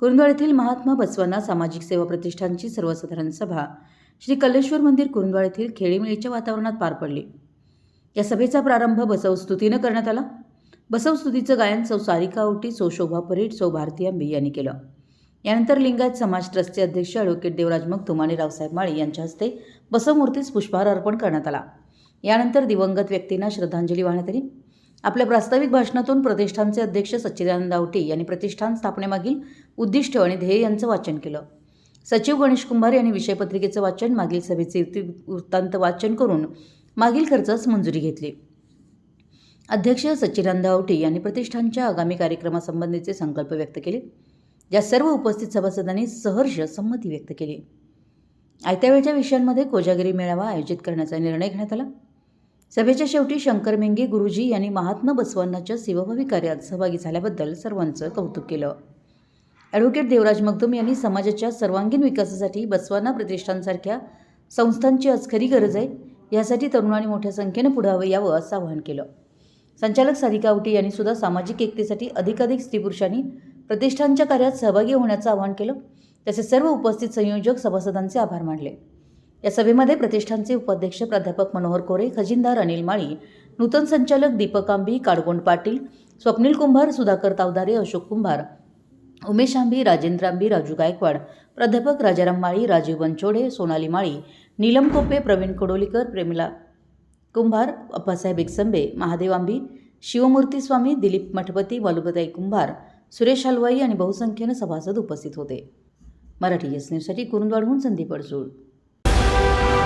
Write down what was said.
कुरुंदवाड येथील महात्मा बसवांना सामाजिक सेवा प्रतिष्ठानची सर्वसाधारण सभा श्री कल्लेश्वर मंदिर कुरुंदवाड येथील खेळीमेळीच्या वातावरणात पार पडली. या सभेचा प्रारंभ बसवस्तुतीनं करण्यात आला. बसवस्तुतीचं गायन सौ सारिका औटी सौ शोभा परीट सौ भारती आंबे यांनी केलं. यानंतर लिंगायत समाज ट्रस्टचे अध्यक्ष ॲडव्होकेट देवराज मगदुम आणि रावसाहेब माळी यांच्या हस्ते बसवमूर्तीस पुष्पहार अर्पण करण्यात आला. यानंतर दिवंगत व्यक्तींना श्रद्धांजली वाहण्यात आली. आपल्या प्रास्ताविक भाषणातून प्रतिष्ठानचे अध्यक्ष सच्चिदानंद आवटे यांनी प्रतिष्ठान स्थापनेमागील उद्दिष्ट आणि ध्येय यांचं वाचन केलं. सचिव गणेश कुंभार यांनी विषयपत्रिकेचं वाचन मागील सभेचे वृत्तांत वाचन करून मागील खर्चास मंजुरी घेतली. अध्यक्ष सच्चिदानंद आवटे यांनी प्रतिष्ठानच्या आगामी कार्यक्रमासंबंधीचे संकल्प व्यक्त केले. या सर्व उपस्थित सभासदांनी सहर्ष संमती व्यक्त केली. आयत्या वेळच्या विषयांमध्ये कोजागिरी मेळावा आयोजित करण्याचा निर्णय घेण्यात आला. सभेच्या शेवटी शंकर मेंगे गुरुजी यांनी महात्मा बसवन्नाच्या सेवाभावी कार्यात सहभागी झाल्याबद्दल सर्वांचं कौतुक केलं. ॲडव्होकेट देवराज मगदुम यांनी समाजाच्या सर्वांगीण विकासासाठी बसवाना प्रतिष्ठानसारख्या संस्थांची अचखरी गरज आहे यासाठी तरुणांनी मोठ्या संख्येनं पुढे यावं असं आवाहन केलं. संचालक सारिका आवटी यांनी सुद्धा सामाजिक एकतेसाठी अधिकाधिक स्त्री पुरुषांनी प्रतिष्ठानच्या कार्यात सहभागी होण्याचं आवाहन केलं. तसेच सर्व उपस्थित संयोजक सभासदांचे आभार मानले. या सभेमध्ये प्रतिष्ठानचे उपाध्यक्ष प्राध्यापक मनोहर कोरे खजिनदार अनिल माळी नूतन संचालक दीपक आंबी काडगोंड पाटील स्वप्नील कुंभार सुधाकर तावदारे अशोक कुंभार उमेश आंबी राजेंद्र आंबी राजू गायकवाड प्राध्यापक राजाराम माळी राजीव बनचोडे सोनाली माळी नीलम कोपे प्रवीण कडोलीकर प्रेमिला कुंभार अप्पासाहेब एकसंबे महादेव आंबी शिवमूर्ती स्वामी दिलीप मठपती वालुबताई कुंभार सुरेश हलवाई आणि बहुसंख्येनं सभासद उपस्थित होते. मराठी एस न्यूजसाठी कुरुंदवाडहून संदीप अडसूळ. Bye.